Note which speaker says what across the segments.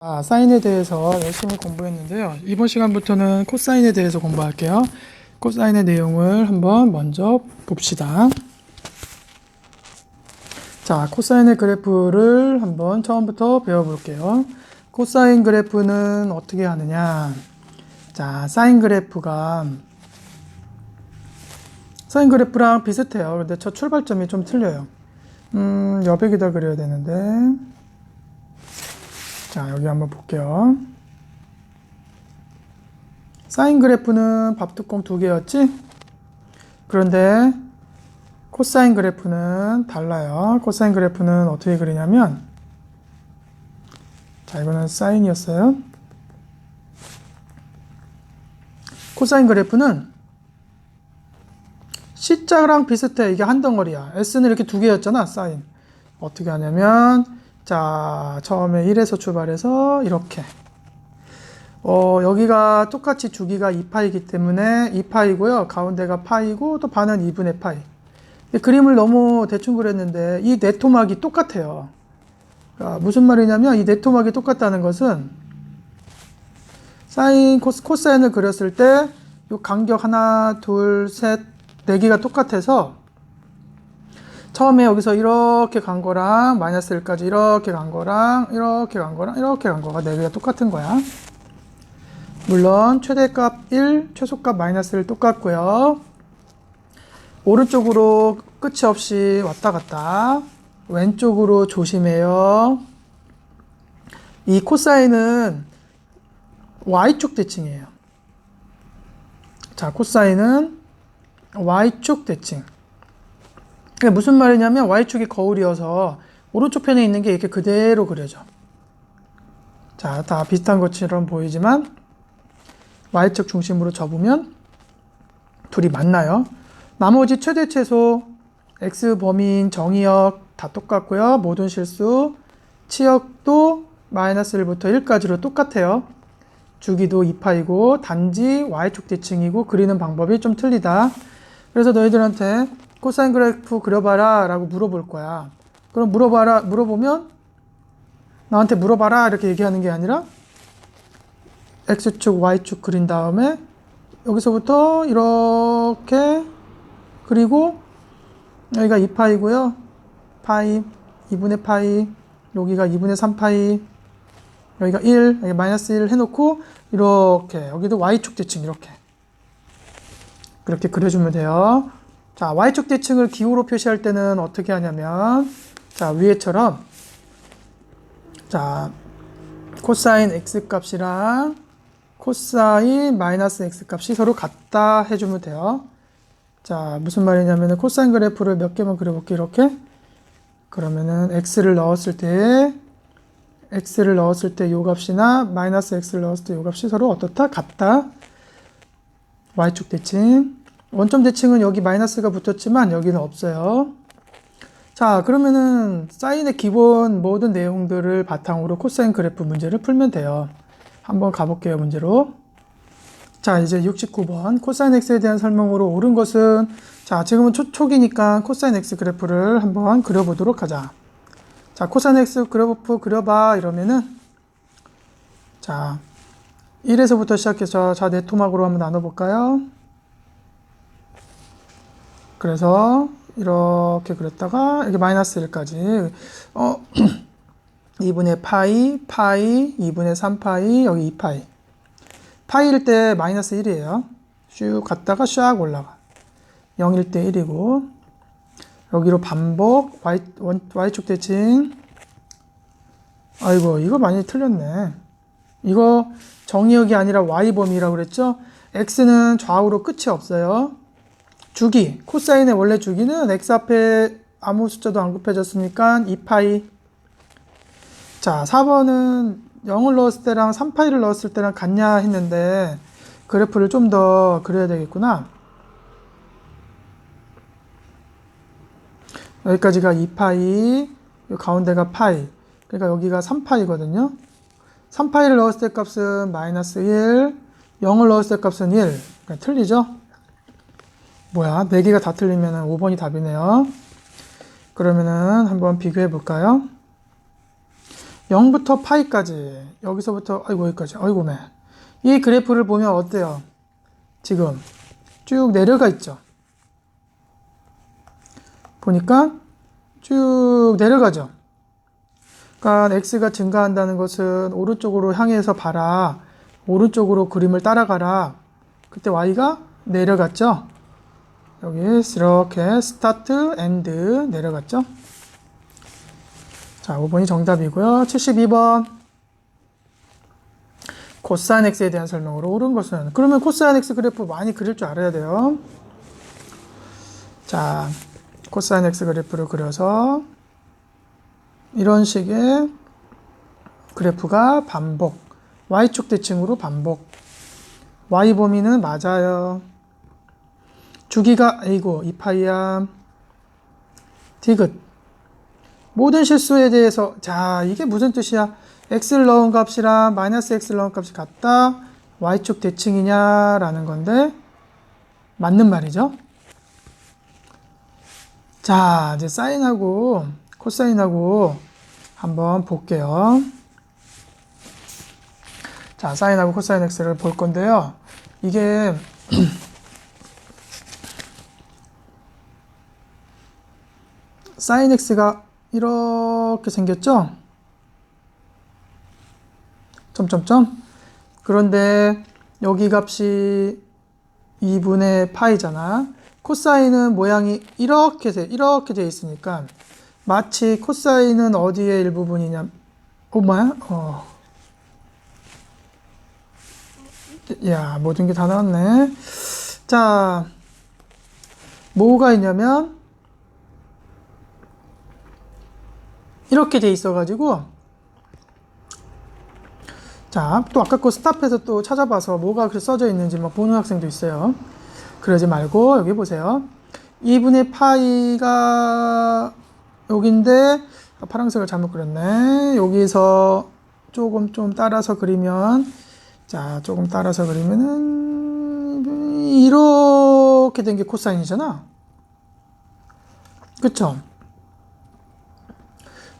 Speaker 1: 아, 사인에 대해서 열심히 공부했는데요. 이번 시간부터는 코사인에 대해서 공부할게요. 코사인의 내용을 한번 먼저 봅시다. 자, 코사인의 그래프를 한번 처음부터 배워볼게요. 코사인 그래프는 어떻게 하느냐? 자, 사인 그래프가 사인 그래프랑 비슷해요. 근데 저 출발점이 좀 틀려요. 음, 여백에다 그려야 되는데. 자, 여기 한번 볼게요. 사인 그래프는 밥뚜껑 두 개였지? 그런데 코사인 그래프는 달라요. 코사인 그래프는 어떻게 그리냐면 자, 이거는 사인이었어요. 코사인 그래프는 C자랑 비슷해. 이게 한 덩어리야. S는 이렇게 두 개였잖아, 사인. 어떻게 하냐면 자, 처음에 1에서 출발해서 이렇게. 어, 여기가 똑같이 주기가 2파이기 때문에 2파이고요. 가운데가 파이고 또 반은 2분의 파이. 그림을 너무 대충 그렸는데 이 네토막이 똑같아요. 그러니까 무슨 말이냐면 이 네토막이 똑같다는 것은 사인, 코스, 코사인을 그렸을 때 이 간격 하나, 둘, 셋, 네 개가 똑같아서 처음에 여기서 이렇게 간 거랑 마이너스 1까지 이렇게 간 거랑 이렇게 간 거랑 이렇게 간 거가 네 개가 똑같은 거야. 물론 최대값 1, 최소값 마이너스 1 똑같고요. 오른쪽으로 끝이 없이 왔다 갔다 왼쪽으로 조심해요. 이 코사인은 y축 대칭이에요. 자, 코사인은 y축 대칭. 그게 무슨 말이냐면 y축이 거울이어서 오른쪽 편에 있는 게 이렇게 그대로 그려져. 자, 다 비슷한 것처럼 보이지만 y축 중심으로 접으면 둘이 만나요. 나머지 최대 최소 x 범위인 정의역 다 똑같고요. 모든 실수 치역도 마이너스 1부터 1까지로 똑같아요. 주기도 2파이고 단지 y축 대칭이고 그리는 방법이 좀 틀리다. 그래서 너희들한테 코사인 그래프 그려봐라 라고 물어볼 거야. 그럼 물어봐라, 물어보면 나한테 물어봐라 이렇게 얘기하는 게 아니라 x축, y축 그린 다음에 여기서부터 이렇게 그리고 여기가 2파이고요. 파이, 2분의 파이, 여기가 2분의 3파이, 여기가 1, 여기 마이너스 1 해놓고 이렇게 여기도 y축 대칭 이렇게 그렇게 그려주면 돼요. 자, y축 대칭을 기호로 표시할 때는 어떻게 하냐면 자, 위에처럼 자, 코사인 x 값이랑 코사인 마이너스 x 값이 서로 같다 해주면 돼요. 자, 무슨 말이냐면 코사인 그래프를 몇 개만 그려볼게요. 이렇게. 그러면은 x를 넣었을 때 x를 넣었을 때 요 값이나 마이너스 x를 넣었을 때 요 값이 서로 어떻다? 같다. y축 대칭. 원점 대칭은 여기 마이너스가 붙었지만 여기는 없어요. 자, 그러면은 사인의 기본 모든 내용들을 바탕으로 코사인 그래프 문제를 풀면 돼요. 한번 가볼게요, 문제로. 자, 이제 69번 코사인 x에 대한 설명으로 옳은 것은 자, 지금은 초, 초기니까 코사인 x 그래프를 한번 그려보도록 하자. 자, 코사인 x 그래프 그려봐 이러면은 자, 1에서부터 시작해서 자, 네토막으로 한번 나눠볼까요? 그래서 이렇게 그렸다가 이게 마이너스 1까지. 어 2분의 파이, 파이, 2분의 3파이, 여기 2파이. 파이일 때 마이너스 1이에요. 쭉 갔다가 샥 올라가. 0일 때 1이고 여기로 반복 y, 원, y축 대칭. 아이고 이거 많이 틀렸네. 이거 정의역이 아니라 y범위라고 그랬죠? x는 좌우로 끝이 없어요 주기, 코사인의 원래 주기는 x 앞에 아무 숫자도 안 곱해졌으니까 2파이. 자, 4번은 0을 넣었을 때랑 3파이를 넣었을 때랑 같냐 했는데 그래프를 좀 더 그려야 되겠구나. 여기까지가 2파이, 가운데가 파이. 그러니까 여기가 3파이거든요. 3파이를 넣었을 때 값은 마이너스 1, 0을 넣었을 때 값은 1. 그러니까 틀리죠? 뭐야? 4개가 다 틀리면 5번이 답이네요. 그러면은 한번 비교해 볼까요? 0부터 파이까지 여기서부터 아이고 여기까지 아이고 매이 그래프를 보면 어때요? 지금 쭉 내려가 있죠. 보니까 쭉 내려가죠. 그러니까 x가 증가한다는 것은 오른쪽으로 향해서 봐라. 오른쪽으로 그림을 따라가라. 그때 y가 내려갔죠. 여기 이렇게 스타트 엔드 내려갔죠. 자, 5번이 정답이고요. 72번. 코사인 x에 대한 설명으로 옳은 것은 그러면 코사인 x 그래프 많이 그릴 줄 알아야 돼요. 자, 코사인 x 그래프를 그려서 이런 식의 그래프가 반복, y축 대칭으로 반복. y 범위는 맞아요. 주기가 아이고 2파이야. 디귿. 모든 실수에 대해서 자 이게 무슨 뜻이야? x를 넣은 값이랑 마이너스 x를 넣은 값이 같다. y축 대칭이냐 라는 건데 맞는 말이죠. 자 이제 사인하고 코사인하고 한번 볼게요. 자 사인하고 코사인 x를 볼 건데요. 이게 사인 x가 이렇게 생겼죠? 점점점. 그런데 여기 값이 2분의 파이잖아. 코사인은 모양이 이렇게 돼, 이렇게 돼 있으니까 마치 코사인은 어디의 일부분이냐? 어, 뭐야? 어. 야, 모든 게 다 나왔네. 자, 뭐가 있냐면 이렇게 돼 있어가지고 자, 또 아까 거 스탑해서 또 찾아봐서 뭐가 그렇게 써져 있는지 막 보는 학생도 있어요. 그러지 말고 여기 보세요. 2분의 파이가 여기인데 아, 파란색을 잘못 그렸네. 여기서 조금 좀 따라서 그리면 자, 조금 따라서 그리면은 이렇게 된 게 코사인이잖아. 그쵸?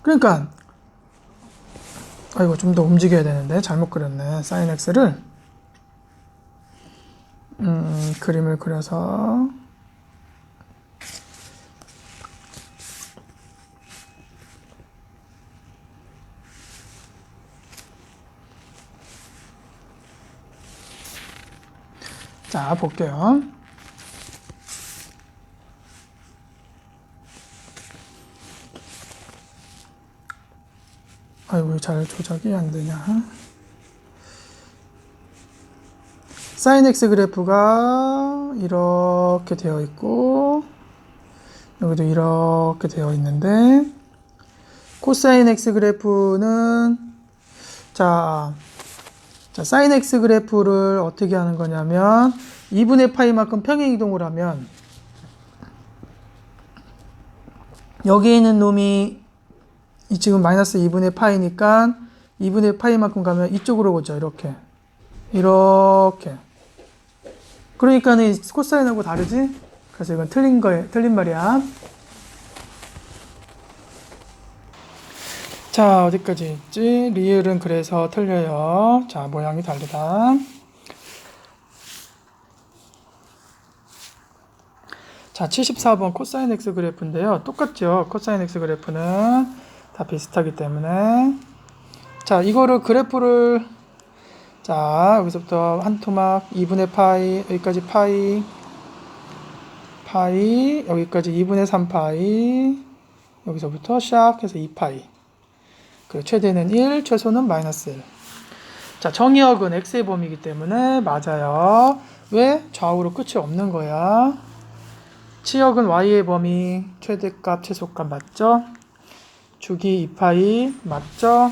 Speaker 1: 그러니까 아이고 좀 더 움직여야 되는데. 잘못 그렸네. 사인 x를. 음, 그림을 그려서. 자 볼게요 아이고 잘 조작이 안 되냐? 사인 x 그래프가 이렇게 되어 있고 여기도 이렇게 되어 있는데 코사인 x 그래프는 자, 자 사인 x 그래프를 어떻게 하는 거냐면 2분의 파이만큼 평행 이동을 하면 여기 있는 놈이 이 지금 마이너스 2분의 파이니까 2분의 파이만큼 가면 이쪽으로 오죠. 이렇게. 이렇게. 그러니까는 이 코사인하고 다르지? 그래서 이건 틀린 거에 틀린 말이야. 자, 어디까지 있지? 리을은 그래서 틀려요. 자, 모양이 다르다. 자, 74번 코사인 x 그래프인데요. 똑같죠? 코사인 x 그래프는 다 비슷하기 때문에. 자 이거를 그래프를 자 여기서부터 한 토막 2분의 파이 여기까지 파이 파이 여기까지 2분의 3 파이 여기서부터 시작해서 2 파이. 그 최대는 1 최소는 마이너스 1. 자 정의역은 x의 범위이기 때문에 맞아요. 왜? 좌우로 끝이 없는 거야. 치역은 y의 범위 최대값 최소값 맞죠 주기 2파이 맞죠?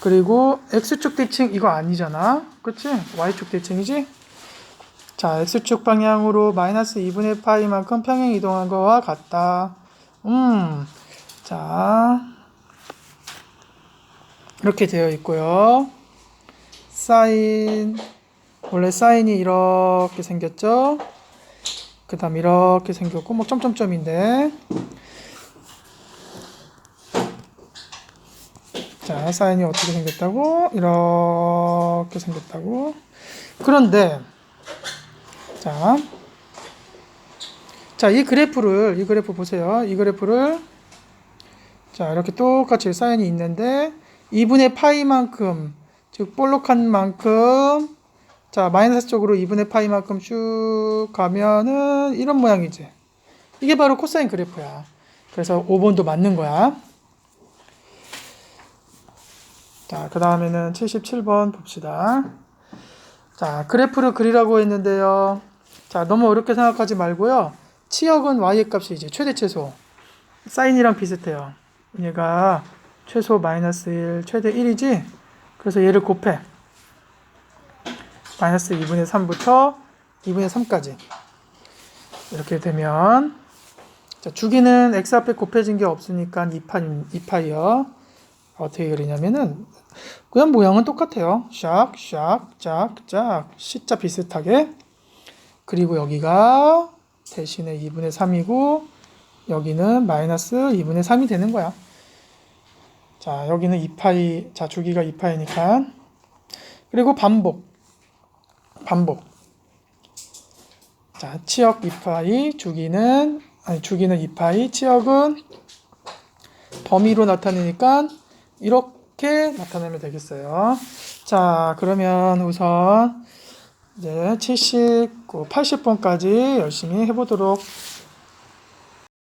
Speaker 1: 그리고 x축 대칭 이거 아니잖아. 그치? y축 대칭이지? 자, x축 방향으로 마이너스 2분의 파이만큼 평행 이동한 거와 같다. 음, 자, 이렇게 되어 있고요. 사인, 원래 사인이 이렇게 생겼죠? 그 다음 이렇게 생겼고 뭐 점점점인데 자, 사인이 어떻게 생겼다고? 이렇게 생겼다고. 그런데, 자, 자, 이 그래프를, 이 그래프 보세요. 이 그래프를, 자, 이렇게 똑같이 사인이 있는데, 2분의 파이만큼, 즉, 볼록한 만큼, 자, 마이너스 쪽으로 2분의 파이만큼 쭉 가면은 이런 모양이지. 이게 바로 코사인 그래프야. 그래서 5번도 맞는 거야. 자, 그 다음에는 77번 봅시다. 자, 그래프를 그리라고 했는데요. 자, 너무 어렵게 생각하지 말고요. 치역은 y의 값이 이제 최대 최소. 사인이랑 비슷해요. 얘가 최소 마이너스 1, 최대 1이지? 그래서 얘를 곱해. 마이너스 2분의 3부터 2분의 3까지. 이렇게 되면, 자, 주기는 x 앞에 곱해진 게 없으니까 2파이, 2파이요. 어떻게 그리냐면은 그냥 모양은 똑같아요. 샥, 샥, 짝, 짝. C자 비슷하게. 그리고 여기가 대신에 2분의 3이고 여기는 마이너스 2분의 3이 되는 거야. 자, 여기는 2파이, 자, 주기가 2파이니까. 그리고 반복. 반복. 자, 치역 2파이, 주기는, 아니, 주기는 2파이, 치역은 범위로 나타내니까 이렇게 나타내면 되겠어요. 자, 그러면 우선 이제 79, 80번까지 열심히 해보도록